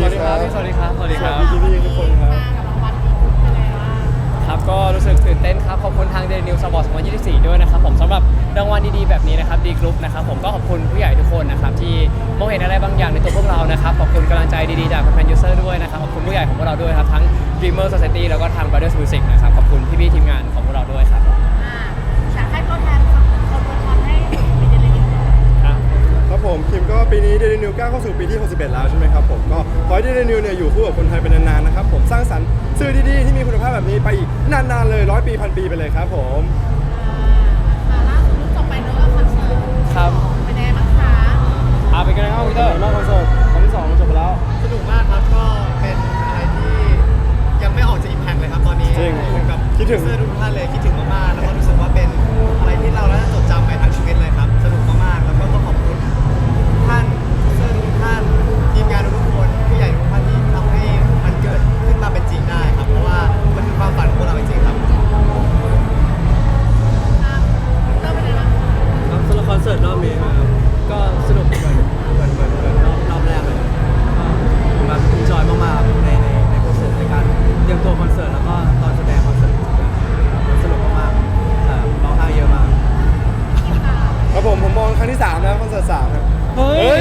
ดีสวัสดีครับพี่สวัสดีครับสวัสดีครับสวัสดีพี่ๆทุกคนครับมากับรางวัลนี้เป็นไงบ้างครับก็รู้สึกตื่นเต้นครับขอบคุณทางเดนิวสปอร์ต2024 ด้วยนะครับผมสำหรับรางวัลดีๆแบบนี้นะครับดีกรุ๊ปนะครับผมก็ขอบคุณผู้ใหญ่ทุกคนนะครับที่มองเห็นอะไรบางอย่างในตัวพวกเรานะครับขอบคุณกำลังใจดีๆจากแฟนยูเซอร์ด้วยนะครับขอบคุณผู้ใหญ่ของพวกเราด้วยครับทั้ง Dreamer Society แล้วก็ทาง Brothers Music นะครับขอบคุณพี่ๆทีมงานของพวกเราด้วยครับ อ่าอยากให้ตัวแทนคนคนอวยพรให้มีเดลิเวอรี่ อะ ครับ ผม คิมก็ปีนี้เดลินิวก้าวเข้าสู่ปีที่ 61 แล้วใช่ไหมครับผมก็ขอให้เดลินิวเนี่ยอยู่คู่กับคนไทยเป็นนานๆนะครับผมสร้างสรรค์สื่อดีๆที่มีคุณภาพแบบนี้ไปอีกนานๆเลยร้อยปีพันปีไปเลยครับผม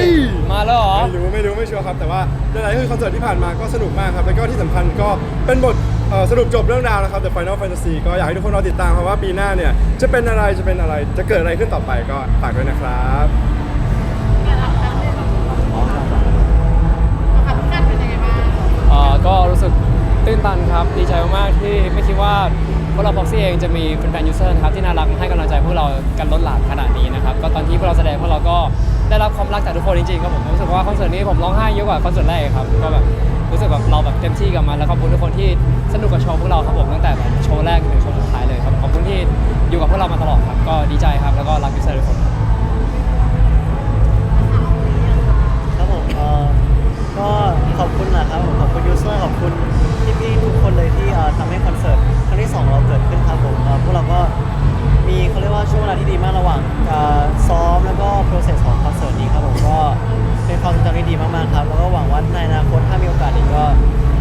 ยยมาแล้วเหรอ ไม่รู้ไม่รู้ไม่ชัวร์ครับ แต่ว่าหลายๆคือคอนเสิร์ตที่ผ่านมาก็สนุกมากครับ แล้วก็ที่สำคัญก็เป็นบทเอ่อสรุปจบเรื่องราวนะครับ The Final Fantasy ก็อยากให้ทุกคนรอติดตามครับว่าปีหน้าเนี่ย จะเป็นอะไรจะเป็นอะไรจะเกิดอะไรขึ้นต่อไปก็ฝากด้วยนะครับงานรับครั้งแรกของเราครับพี่กันเป็นยังไงบ้างเอ่อก็รู้สึกตื้นตันครับ ดีใจมากๆที่ไม่คิดว่าพวกเราพ็อกซี่เองจะมีแฟนๆยูเซอร์นะครับที่น่ารักให้กำลังใจพวกเรากันล้นหลามขนาดนี้นะครับ ก็ตอนที่พวกเราแสดงพวกเราก็ ได้รับความรักจากทุกคนจริงๆครับผมผมรู้สึกว่าคอนเสิร์ตนี้ผมร้องไห้เยอะกว่าคอนเสิร์ตแรกครับก็แบบรู้สึกแบบเราแบบเต็มที่กับมันแล้วขอบคุณทุกคนที่สนุกกับโชว์พวกเราครับผมตั้งแต่แบบโชว์แรกจนถึงโชว์สุดท้ายเลยครับขอบคุณที่อยู่กับพวกเรามาตลอดครับก็ดีใจครับแล้วก็รักยูเซอร์ทุกคนครับผมเอ่อก็ขอบคุณนะครับผมขอบคุณยูเซอร์ขอบคุณพี่ๆทุกคนเลยที่เอ่อทำให้คอนเสิร์ตครั้งที่สองเราเกิดขึ้นครับผมเอ่อพวกเราก็มีเขาเรียกว่าช่วงเวลาที่ดีมากระหว่างการซ้อมแล้วก็ process ของคอนเสิร์ตนี้ครับผมก็เป็น ความทรงจำที่ดีมากๆครับ แล้วก็หวังว่าในอนาคตถ้ามีโอกาสอีกก็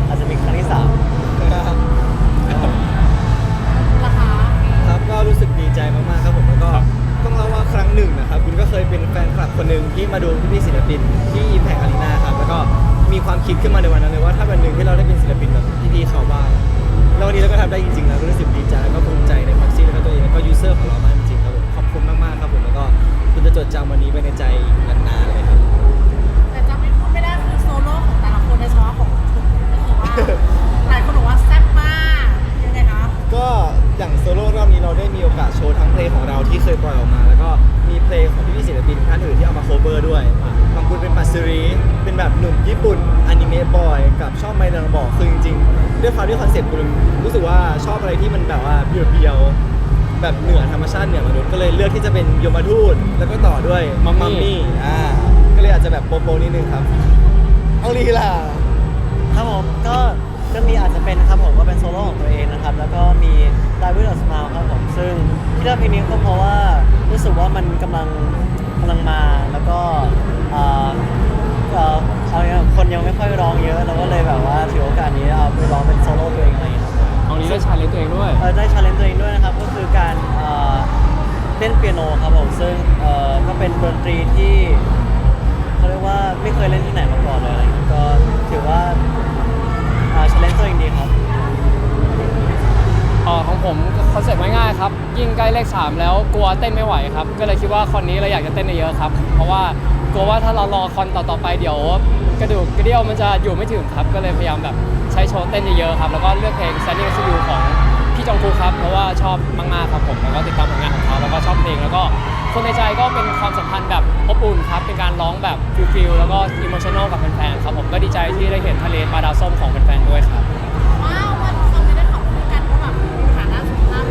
อาจจะมีครั้งที่สามราคาครับก็รู้สึกดีใจมากๆครับผมแล้วก็ต้องเล่าว่าครั้งหนึ่งนะครับคุณก็เคยเป็นแฟนคลับคนหนึ่งที่มาดูพี่ๆศิลปินที่ Impact Arena ครับแล้วก็มีความคิดขึ้นมาในวันนั้นเลยว่าถ้าวันหนึ่งที่เราได้เป็นศิลปินแบบพี่ๆเขาบ้างแล้ววันนี้เราก็ทำได้จริงๆนะก็รู้สึกดีใจแล้วก็ภูมิใจในพ็อกซี่แล้วก็ตัวเองแล้วก็ยูเซอร์ของเรามากจริงๆครับผมขอบคุณมากๆครับผมแล้วก็คุณจะจดจำวันนี้ไว้ในใจนานๆเลยครับ แต่จำไม่พูดไม่ได้คือโซโล่ ของแต่ละคนในเฉพาะของคุณว่าหลายคนบอกว่าแซ่บมากยังไงคะก็อย่างโซโล่รอบนี้เราได้มีโอกาสโชว์ทั้งเพลงของเราที่เคยปล่อยออกมา แล้วก็มีเพลงของพี่ๆศิลปินท่านอื่นที่เอามาโคเวอร์ด้วยบางคุณเป็นปัสซิรีเป็นแบบหนุ่มญี่ปุ่นอนิเมะบอยกับชอบไมดังบอกคือจริงๆด้วยความที่คอนเซ็ปต์คุณรู้สึกว่าชอบอะไรที่มันแบบว่าเบียวๆแบบเหนือธรรมชาติเหนือมนุษย์ก็เลยเลือกที่จะเป็นยมทูตแล้วก็ต่อด้วยมัมมี่มี่อ่าก็เลยอาจจะแบบโปโปนิดนึงครับเอาลีล่ะ ครับผมก็ก็มีอาจจะเป็นครับผมก็เป็นโซโล่ของตัวเองนะครับ แล้วก็มี Live with a Smile ครับผมซึ่งที่เลือกเพลงนี้ก็เพราะว่ารู้สึกว่ามันกำลังกำลังมาแล้วก็เอ่อเอ่อเอาอย่างคนยังไม่ค่อยร้องเยอะเราก็เลยแบบว่าถือโอกาสนี้เอาไปร้องเป็นโซโล่ตัวเองอะไรอย่างเงี้ยครับ เอานี้ได้ชาเลนจ์ตัวเองด้วย เออได้ชาเลนจ์ตัวเองด้วยนะครับ ก็คือการเอ่อเล่นเปียโนครับผมซึ่งเอ่อก็เป็นดนตรีที่เขาเรียกว่าไม่เคยเล่นที่ไหนมาก่อนเลยอะไรอย่างเงี้ยก็ถือว่า ชาเลนจ์ตัวเองดีครับอ่อของผมคอนเซ็ปต์ง่ายๆครับ ยิ่งใกล้เลข3แล้วกลัวเต้นไม่ไหวครับ ก็เลยคิดว่าคอนนี้เราอยากจะเต้นเยอะๆครับ เพราะว่ากลัวว่าถ้าเรารอคอนต่อๆไปเดี๋ยว กระดูกกระเดี่ยวมันจะอยู่ไม่ถึงครับ ก็เลยพยายามแบบใช้โชว์เต้นเยอะๆครับ แล้วก็เลือกเพลง Standing Next to You ของพี่จองคูครับ เพราะว่าชอบมากๆครับผม แล้วก็ติดตามผลงานของเขา แล้วก็ชอบเพลง แล้วก็คนในใจก็เป็นความสัมพันธ์ รับเป็นการร้องแบบฟิลๆแล้วก็อิโมชั่นอลกับแฟนๆครับผมก็ดีใจที่ได้เห็นทะเลปลาดาวส้มของแฟนๆด้วยครับว้าววันเขาไม่ได้ขอบคุณกันว่าแบบมีฐานะสุขภาพ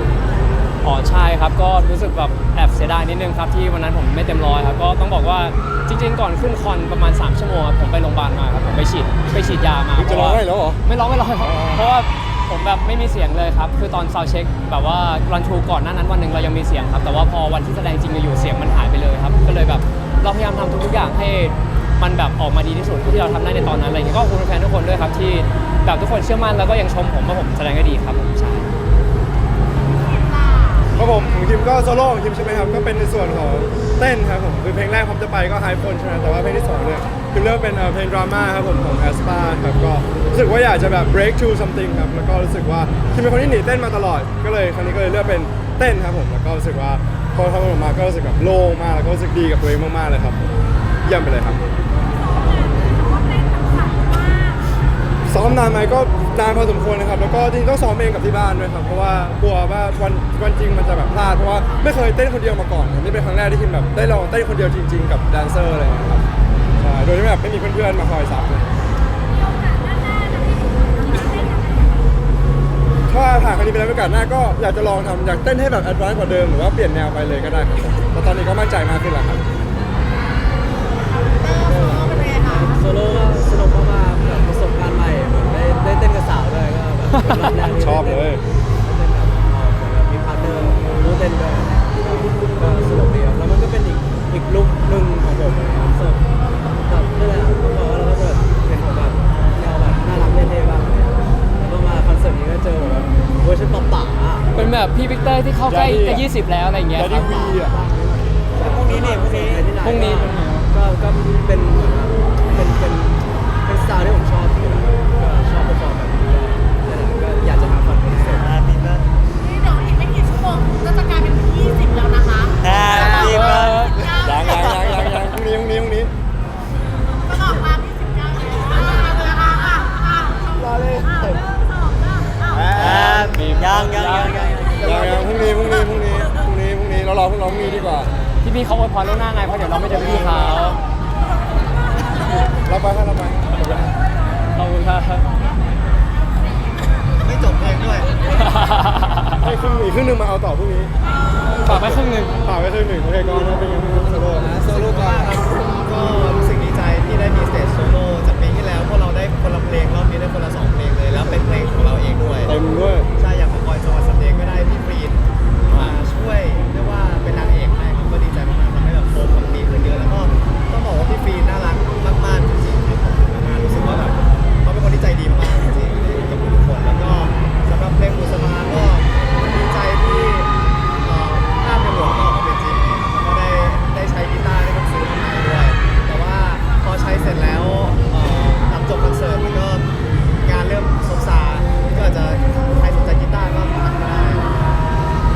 อ๋อใช่ครับก็รู้สึกแบบแอบเสียดายนิดนึงครับที่วันนั้นผมไม่เต็มร้อยครับก็ต้องบอกว่าจริง ๆ ก่อนขึ้นคอนประมาณ 3 ชั่วโมงครับผมไปโรงพยาบาลมาครับผมไปฉีดไปฉีดยามาจะร้องไห้แล้วเหรอไม่ร้องไม่ร้องครับเพราะว่าผมแบบไม่มีเสียงเลยครับ คือตอนซาวเช็คแบบว่ารันทูก่อนหน้านั้นวันหนึ่งเรายังมีเสียงครับ แต่ว่าพอวันที่แสดงจริงอยู่ๆเสียงมันหายไปเลยครับ ก็เลยแบบ เราพยายามทำทุกๆอย่างให้มันแบบออกมาดีที่สุดที่เราทำได้ในตอนนั้นอะไรอย่างเงี้ยก็ขอบคุณแฟนทุกคนด้วยครับที่แบบทุกคนเชื่อมั่นแล้วก็ยังชมผมว่าผมแสดงได้ดีครับผมใช่ ครับผมของทีมก็โซโล่ของทีมใช่ไหมครับ ก็เป็นในส่วนของเต้นครับผมคือเพลงแรกผมจะไปก็ไฮ p นใช่ไหมแต่ว่าเพลงที่สองเนี่ยทีมเลือกเป็นเอ่อเพลงดราม่าครับผมของ a s p a ครับก็รู้สึกว่าอยากจะแบบ break to something ครับแล้วก็รู้สึกว่าทีมเป็นคนที่หนีเต้นมาตลอด ก็เลยครั้งนี้ก็เลยเลือกเป็นเต้นครับผมแล้วก็รู้สึกว่า พอทำมันออกมาก็รู้สึกแบบโล่งมากแล้วก็รู้สึกดีกับตัวเองมากๆเลยครับเยี่ยมไปเลยครับซ้อมนานไหมก็นานพอสมควรนะครับ แล้วก็จริงต้องซ้อมเองกับที่บ้านด้วยครับเพราะว่ากลัวว่าวันวันจริงมันจะแบบพลาดเพราะว่าไม่เคยเต้นคนเดียวมาก่อนครับนี่เป็นครั้งแรกที่คิมแบบได้ลองเต้นคนเดียวจริง ๆ กับแดนเซอร์อะไรอย่างเงี้ยครับใช่โดยที่แบบไม่มีเพื่อนๆมาคอยซับเลย นครั้งนี้ไปแล้วโอกาสหน้าก็อยากจะลองทำอยากเต้นให้แบบแอดวานซ์กว่าเดิมหรือว่าเปลี่ยนแนวไปเลยก็ได้ครับแต่ตอนนี้ก็มั่นใจมากขึ้นแล้วครับโซโล่ก็สนุกมากๆแบบประสบการณ์ใหม่แบบได้ได้เต้นกับสาวด้วยก็แบบเป็นรอบแรกที่ชอบเลย ได้เต้นกับเอ่อเหมือนแบบมีพาร์ทเนอร์รู้เต้นด้วย เตอร์ที่เข้าใกล้ Daddy จะอะ20 แล้วอะไรอย่างเงี้ยแต่ครัดีบวีอะพรุ่งนี้นี่พรุ่งนี้พรุ่งนี้ก็ก็เป็นเหมือนแบบเป็นเป็นเป็น อพรุ่งน้องพรุ่งนี้ดีกว่าที่พี่เขาอวยพรล่วงหน้าไงเพราะเดี๋ยวเราไม่เจอพี่เขาเราไปให้เราไปขอบคุณครับไม่จบเพลงด้วยให้ครึ่งอีกครึ่งหนึ่งมาเอาต่อพรุ่งนี้ฝากไว้ครึ่งหนึ่งฝากไว้ครึ่งหนึ่งโอเคก็เป็นยังไง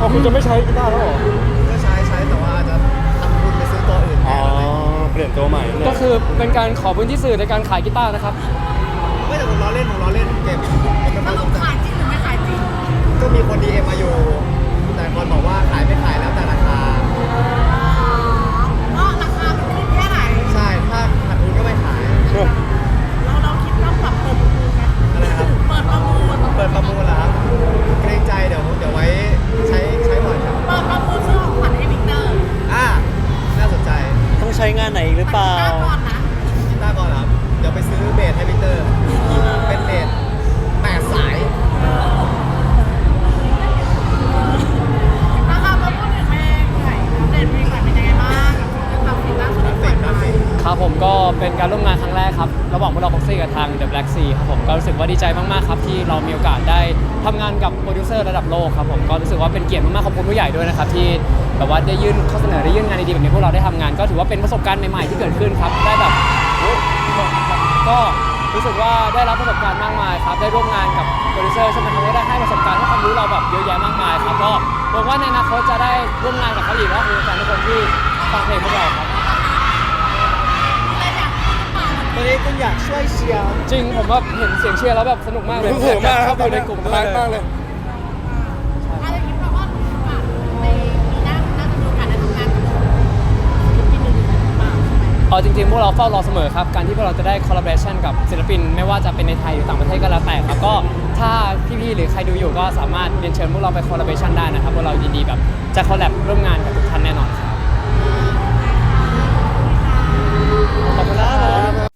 อ๋อคุณจะไม่ใช้กีตาร์แล้วเหรอก็ใช้ใช้แต่ว่าอาจจะทำบุญไปซื้อตัวอื่นแทอ๋อนอะไรอย่างเงี้ยเปลี่ยนตัวใหม่เนี่ยก็คือเป็นการขอพื้นที่สื่อในการขายกีตาร์นะครับ ไม่แต่ผมล้อเล่นผมล้อเล่นเก็บผมเป็นสคนรุปขายจริงหรือไม่ขายจริงก็มีคนดีเอ็มมาอยู่แต่คนบอกว่าขายไม่ขายแล้วแต่ราคา เป็นการร่วมงานครั้งแรกครับระหว่างพวกเราบ็อกซี่กับทาง The Black Sea ครับผมก็รู้สึกว่าดีใจมากๆครับที่เรามีโอกาสได้ทำงานกับโปรดิวเซอร์ระดับโลกครับผมก็รู้สึกว่าเป็นเกียรติมากๆขอบคุณผู้ใหญ่ด้วยนะครับที่แบบว่าได้ยื่นข้อเสนอได้ยื่นงานดีๆแบบนี้พวกเราได้ทำงาน ก็ถือว่าเป็นประสบการณ์ใหม่ๆที่เกิดขึ้นครับได้แบบก็รู้สึกว่าได้รับประสบการณ์มากมายครับได้ร่วมงานกับโปรดิวเซอร์ใช่ไหมครับได้ให้ประสบการณ์ให้ความรู้เราแบบเยอะแยะมากมายครับก็หวังว่าในอนาคตจะได้ร่วมงานกับเขาอีกแล้วคือแฟนทุกคนที่ฟังเพลงพวกเราครับ ตอนนี้คุณอยากช่วยเชียร์จริงผมว่าเห็นเสียงเชียร์แล้วแบบสนุกมากเลยเขินมากครับตออนยู่ในนี้กลุ่มร้ายมากเลยอะไรคิดว่าว่าในปีหน้าน่าจะมีโอกาสได้ทำงานกับศิลปินหนึ่งหรือเปล่าใช่ไหมเออจริงๆ พวกเราเฝ้ารอเสมอครับ การที่พวกเราจะได้คอลลาบอร์ชันกับศิลปิน ไม่ว่าจะเป็นในไทยหรือต่างประเทศก็แล้วแต่ครับก็ถ้าพี่ๆหรือใครดูอยู่ก็สามารถเรียนเชิญพวกเราไปคอลลาบอร์ชันได้นะครับพวกเรายินดีแบบจะคอลแลบร่วมงานกับทุกท่านแน่นอนครับขอบคุณครับ